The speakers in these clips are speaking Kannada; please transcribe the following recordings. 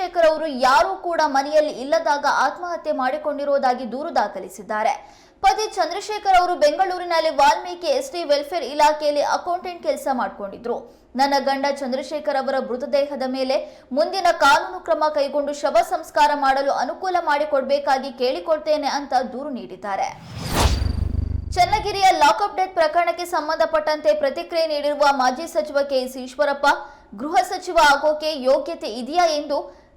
ಚಂದ್ರಶೇಖರ್ ಅವರು ಯಾರೂ ಕೂಡ ಮನೆಯಲ್ಲಿ ಇಲ್ಲದಾಗ ಆತ್ಮಹತ್ಯೆ ಮಾಡಿಕೊಂಡಿರುವುದಾಗಿ ದೂರು ದಾಖಲಿಸಿದ್ದಾರೆ. ಪತಿ ಚಂದ್ರಶೇಖರ್ ಅವರು ಬೆಂಗಳೂರಿನಲ್ಲಿ ವಾಲ್ಮೀಕಿ ಎಸ್ಟಿ ವೆಲ್ಫೇರ್ ಇಲಾಖೆಯಲ್ಲಿ ಅಕೌಂಟೆಂಟ್ ಕೆಲಸ ಮಾಡಿಕೊಂಡಿದ್ರು. ನನ್ನ ಗಂಡ ಚಂದ್ರಶೇಖರ್ ಅವರ ಮೃತದೇಹದ ಮೇಲೆ ಮುಂದಿನ ಕಾನೂನು ಕ್ರಮ ಕೈಗೊಂಡು ಶವ ಸಂಸ್ಕಾರ ಮಾಡಲು ಅನುಕೂಲ ಮಾಡಿಕೊಡ್ಬೇಕಾಗಿ ಕೇಳಿಕೊಳ್ತೇನೆ ಅಂತ ದೂರು ನೀಡಿದ್ದಾರೆ. ಚನ್ನಗಿರಿಯ ಲಾಕ್ಅಪ್ ಡೆತ್ ಪ್ರಕರಣಕ್ಕೆ ಸಂಬಂಧಪಟ್ಟಂತೆ ಪ್ರತಿಕ್ರಿಯೆ ನೀಡಿರುವ ಮಾಜಿ ಸಚಿವ ಕೆಎಸ್ ಈಶ್ವರಪ್ಪ, ಗೃಹ ಸಚಿವ ಆಗೋಕೆ ಯೋಗ್ಯತೆ ಇದೆಯಾ ಎಂದು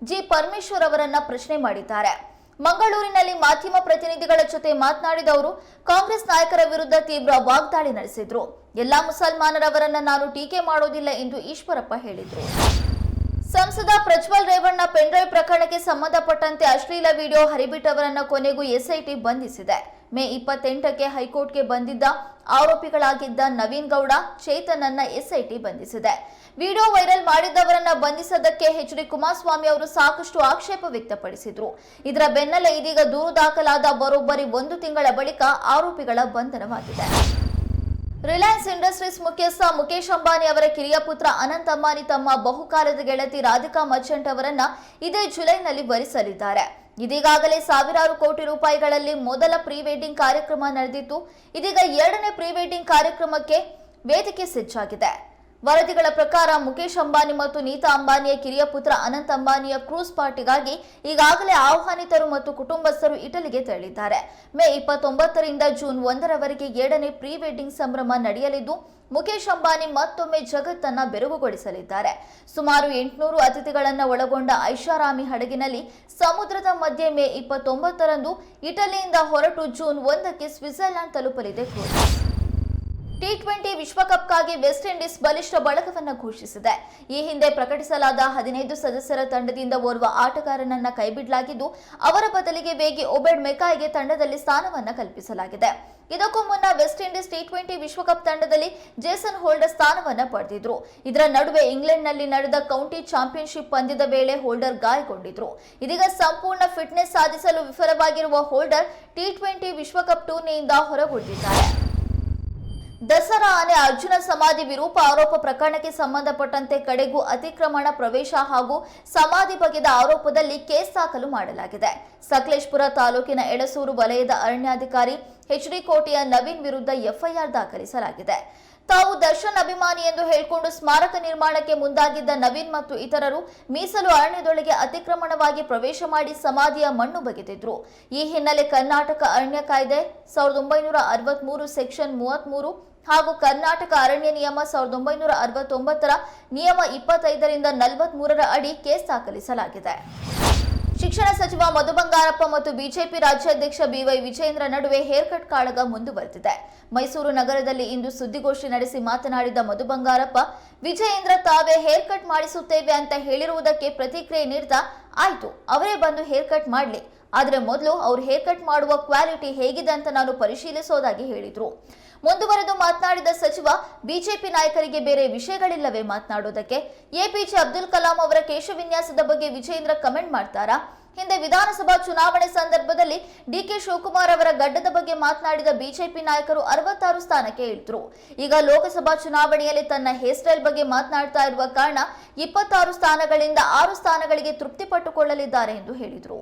ಜಿ ಪರಮೇಶ್ವರ್ ಅವರನ್ನ ಪ್ರಶ್ನೆ ಮಾಡಿದ್ದಾರೆ. ಮಂಗಳೂರಿನಲ್ಲಿ ಮಾಧ್ಯಮ ಪ್ರತಿನಿಧಿಗಳ ಜೊತೆ ಮಾತನಾಡಿದ ಅವರು, ಕಾಂಗ್ರೆಸ್ ನಾಯಕರ ವಿರುದ್ಧ ತೀವ್ರ ವಾಗ್ದಾಳಿ ನಡೆಸಿದ್ರು. ಎಲ್ಲಾ ಮುಸಲ್ಮಾನರವರನ್ನ ನಾನು ಟೀಕೆ ಮಾಡೋದಿಲ್ಲ ಎಂದು ಈಶ್ವರಪ್ಪ ಹೇಳಿದರು. ಸಂಸದ ಪ್ರಜ್ವಲ್ ರೇವಣ್ಣ ಪೆನ್ಡ್ರೈವ್ ಪ್ರಕರಣಕ್ಕೆ ಸಂಬಂಧಪಟ್ಟಂತೆ ಅಶ್ಲೀಲ ವಿಡಿಯೋ ಹರಿಬಿಟ್ಟವರನ್ನ ಕೊನೆಗೂ ಎಸ್ಐಟಿ ಬಂಧಿಸಿದೆ. ಮೇ ಇಪ್ಪತ್ತೆಂಟಕ್ಕೆ ಹೈಕೋರ್ಟ್ಗೆ ಬಂದಿದ್ದ ಆರೋಪಿಗಳಾಗಿದ್ದ ನವೀನ್ ಗೌಡ ಚೇತನ್ ಅನ್ನ ಎಸ್ಐಟಿ ಬಂಧಿಸಿದೆ. ವಿಡಿಯೋ ವೈರಲ್ ಮಾಡಿದ್ದವರನ್ನ ಬಂಧಿಸದಕ್ಕೆ ಎಚ್ ಡಿ ಕುಮಾರಸ್ವಾಮಿ ಅವರು ಸಾಕಷ್ಟು ಆಕ್ಷೇಪ ವ್ಯಕ್ತಪಡಿಸಿದ್ರು. ಇದರ ಬೆನ್ನಲ್ಲೇ ಇದೀಗ ದೂರು ದಾಖಲಾದ ಬರೋಬ್ಬರಿ ಒಂದು ತಿಂಗಳ ಬಳಿಕ ಆರೋಪಿಗಳ ಬಂಧನವಾಗಿದೆ. ರಿಲಯನ್ಸ್ ಇಂಡಸ್ಟ್ರೀಸ್ ಮುಖ್ಯಸ್ಥ ಮುಖೇಶ್ ಅಂಬಾನಿ ಅವರ ಕಿರಿಯ ಪುತ್ರ ಅನಂತ್ ಅಂಬಾನಿ ತಮ್ಮ ಬಹುಕಾಲದ ಗೆಳತಿ ರಾಧಿಕಾ ಮರ್ಚೆಂಟ್ ಅವರನ್ನ ಇದೇ ಜುಲೈನಲ್ಲಿ ವರಿಸಲಿದ್ದಾರೆ. ಇದೀಗಾಗಲೇ ಸಾವಿರಾರು ಕೋಟಿ ರೂಪಾಯಿಗಳಲ್ಲಿ ಮೊದಲ ಪ್ರೀ ವೆಡ್ಡಿಂಗ್ ಕಾರ್ಯಕ್ರಮ ನಡೆದಿತ್ತು. ಇದೀಗ ಎರಡನೇ ಪ್ರೀ ವೆಡ್ಡಿಂಗ್ ಕಾರ್ಯಕ್ರಮಕ್ಕೆ ವೇದಿಕೆ ಸಜ್ಜಾಗಿದೆ ವರದಿಗಳ ಪ್ರಕಾರ ಮುಖೇಶ್ ಅಂಬಾನಿ ಮತ್ತು ನೀತಾ ಅಂಬಾನಿಯ ಕಿರಿಯ ಪುತ್ರ ಅನಂತ್ ಅಂಬಾನಿಯ ಕ್ರೂಸ್ ಪಾರ್ಟಿಗಾಗಿ ಈಗಾಗಲೇ ಆಹ್ವಾನಿತರು ಮತ್ತು ಕುಟುಂಬಸ್ಥರು ಇಟಲಿಗೆ ತೆರಳಿದ್ದಾರೆ. ಮೇ ಇಪ್ಪತ್ತೊಂಬತ್ತರಿಂದ ಜೂನ್ ಒಂದರವರೆಗೆ ಎರಡನೇ ಪ್ರೀ ವೆಡ್ಡಿಂಗ್ ಸಂಭ್ರಮ ನಡೆಯಲಿದ್ದು ಮುಖೇಶ್ ಅಂಬಾನಿ ಮತ್ತೊಮ್ಮೆ ಜಗತ್ತನ್ನ ಬೆರಗುಗೊಳಿಸಲಿದ್ದಾರೆ. ಸುಮಾರು ಎಂಟುನೂರು ಅತಿಥಿಗಳನ್ನ ಒಳಗೊಂಡ ಐಷಾರಾಮಿ ಹಡಗಿನಲ್ಲಿ ಸಮುದ್ರದ ಮಧ್ಯೆ ಮೇ ಇಪ್ಪತ್ತೊಂಬತ್ತರಂದು ಇಟಲಿಯಿಂದ ಹೊರಟು ಜೂನ್ ಒಂದಕ್ಕೆ ಸ್ವಿಟ್ಜರ್ಲೆಂಡ್ ತಲುಪಲಿದೆ ಕ್ರೂಸ್. ಟಿ ಟ್ವೆಂಟಿ ವಿಶ್ವಕಪ್ಗಾಗಿ ವೆಸ್ಟ್ ಇಂಡೀಸ್ ಬಲಿಷ್ಠ ಬಳಗವನ್ನು ಘೋಷಿಸಿದೆ. ಈ ಹಿಂದೆ ಪ್ರಕಟಿಸಲಾದ ಹದಿನೈದು ಸದಸ್ಯರ ತಂಡದಿಂದ ಓರ್ವ ಆಟಗಾರನನ್ನ ಕೈಬಿಡಲಾಗಿದ್ದು, ಅವರ ಬದಲಿಗೆ ವೇಗಿ ಒಬೆಡ್ ಮೆಕಾಯ್ಗೆ ತಂಡದಲ್ಲಿ ಸ್ಥಾನವನ್ನ ಕಲ್ಪಿಸಲಾಗಿದೆ. ಇದಕ್ಕೂ ಮುನ್ನ ವೆಸ್ಟ್ ಇಂಡೀಸ್ ಟಿ ಟ್ವೆಂಟಿ ವಿಶ್ವಕಪ್ ತಂಡದಲ್ಲಿ ಜೇಸನ್ ಹೋಲ್ಡರ್ ಸ್ಥಾನವನ್ನ ಪಡೆದಿದ್ರು. ಇದರ ನಡುವೆ ಇಂಗ್ಲೆಂಡ್ನಲ್ಲಿ ನಡೆದ ಕೌಂಟಿ ಚಾಂಪಿಯನ್ಶಿಪ್ ಪಂದ್ಯದ ವೇಳೆ ಹೋಲ್ಡರ್ ಗಾಯಗೊಂಡಿದ್ರು. ಇದೀಗ ಸಂಪೂರ್ಣ ಫಿಟ್ನೆಸ್ ಸಾಧಿಸಲು ವಿಫಲವಾಗಿರುವ ಹೋಲ್ಡರ್ ಟಿ ಟ್ವೆಂಟಿ ವಿಶ್ವಕಪ್ ಟೂರ್ನಿಯಿಂದ ಹೊರಗುಳಿದಿದ್ದಾರೆ. ದಸರಾ ಆನೆ ಅರ್ಜುನ ಸಮಾಧಿ ವಿರೂಪ ಆರೋಪ ಪ್ರಕರಣಕ್ಕೆ ಸಂಬಂಧಪಟ್ಟಂತೆ ಕಡೆಗೂ ಅತಿಕ್ರಮಣ ಪ್ರವೇಶ ಹಾಗೂ ಸಮಾಧಿ ಬಗೆದ ಆರೋಪದಲ್ಲಿ ಕೇಸ್ ದಾಖಲು ಮಾಡಲಾಗಿದೆ. ಸಕಲೇಶ್ಪುರ ತಾಲೂಕಿನ ಎಡಸೂರು ವಲಯದ ಅರಣ್ಯಾಧಿಕಾರಿ ಎಚ್ಡಿ ಕೋಟೆಯ ನವೀನ್ ವಿರುದ್ಧ ಎಫ್ಐಆರ್ ದಾಖಲಿಸಲಾಗಿದೆ. ತಾವು ದರ್ಶನ್ ಅಭಿಮಾನಿ ಎಂದು ಹೇಳಿಕೊಂಡು ಸ್ಮಾರಕ ನಿರ್ಮಾಣಕ್ಕೆ ಮುಂದಾಗಿದ್ದ ನವೀನ್ ಮತ್ತು ಇತರರು ಮೀಸಲು ಅರಣ್ಯದೊಳಗೆ ಅತಿಕ್ರಮಣವಾಗಿ ಪ್ರವೇಶ ಮಾಡಿ ಸಮಾಧಿಯ ಮಣ್ಣು ಬಗೆದಿದ್ರು. ಈ ಹಿನ್ನೆಲೆ ಕರ್ನಾಟಕ ಅರಣ್ಯ ಕಾಯ್ದೆ ಸಾವಿರದ ಒಂಬೈನೂರ ಅರವತ್ಮೂರು ಸೆಕ್ಷನ್ ಮೂವತ್ಮೂರು ಹಾಗೂ ಕರ್ನಾಟಕ ಅರಣ್ಯ ನಿಯಮ ಸಾವಿರದ ಒಂಬೈನೂರ ಅರವತ್ತೊಂಬತ್ತರ ನಿಯಮ ಇಪ್ಪತ್ತೈದರಿಂದ ನಲವತ್ಮೂರರ ಅಡಿ ಕೇಸ್ ದಾಖಲಿಸಲಾಗಿದೆ. ಶಿಕ್ಷಣ ಸಚಿವ ಮಧು ಬಂಗಾರಪ್ಪ ಮತ್ತು ಬಿಜೆಪಿ ರಾಜ್ಯಾಧ್ಯಕ್ಷ ಬಿವೈ ವಿಜೇಂದ್ರ ನಡುವೆ ಹೇರ್ ಕಟ್ ಕಾಳಗ ಮುಂದುವರೆದಿದೆ. ಮೈಸೂರು ನಗರದಲ್ಲಿ ಇಂದು ಸುದ್ದಿಗೋಷ್ಠಿ ನಡೆಸಿ ಮಾತನಾಡಿದ ಮಧು ಬಂಗಾರಪ್ಪ, ವಿಜಯೇಂದ್ರ ತಾವೇ ಹೇರ್ ಕಟ್ ಮಾಡಿಸುತ್ತೇವೆ ಅಂತ ಹೇಳಿರುವುದಕ್ಕೆ ಪ್ರತಿಕ್ರಿಯೆ ನೀಡ್ತಾ ಆಯ್ತು, ಅವರೇ ಬಂದು ಹೇರ್ ಕಟ್ ಮಾಡಲಿ. ಆದರೆ ಮೊದಲು ಅವ್ರು ಹೇರ್ ಕಟ್ ಮಾಡುವ ಕ್ವಾಲಿಟಿ ಹೇಗಿದೆ ಅಂತ ನಾನು ಪರಿಶೀಲಿಸೋದಾಗಿ ಹೇಳಿದ್ರು. ಮುಂದುವರೆದು ಮಾತನಾಡಿದ ಸಚಿವ, ಬಿಜೆಪಿ ನಾಯಕರಿಗೆ ಬೇರೆ ವಿಷಯಗಳಿಲ್ಲವೇ ಮಾತನಾಡೋದಕ್ಕೆ? ಎಪಿಜೆ ಅಬ್ದುಲ್ ಕಲಾಂ ಅವರ ಕೇಶವಿನ್ಯಾಸದ ಬಗ್ಗೆ ವಿಜೇಂದ್ರ ಕಮೆಂಟ್ ಮಾಡ್ತಾರಾ? ಹಿಂದೆ ವಿಧಾನಸಭಾ ಚುನಾವಣೆ ಸಂದರ್ಭದಲ್ಲಿ ಡಿಕೆ ಶಿವಕುಮಾರ್ ಅವರ ಗಡ್ಡದ ಬಗ್ಗೆ ಮಾತನಾಡಿದ ಬಿಜೆಪಿ ನಾಯಕರು ಅರವತ್ತಾರು ಸ್ಥಾನಕ್ಕೆ ಇಳಿದ್ರು. ಈಗ ಲೋಕಸಭಾ ಚುನಾವಣೆಯಲ್ಲಿ ತನ್ನ ಹೇರ್ ಸ್ಟೈಲ್ ಬಗ್ಗೆ ಮಾತನಾಡ್ತಾ ಇರುವ ಕಾರಣ ಇಪ್ಪತ್ತಾರು ಸ್ಥಾನಗಳಿಂದ ಆರು ಸ್ಥಾನಗಳಿಗೆ ತೃಪ್ತಿ ಪಟ್ಟುಕೊಳ್ಳಲಿದ್ದಾರೆ ಎಂದು ಹೇಳಿದರು.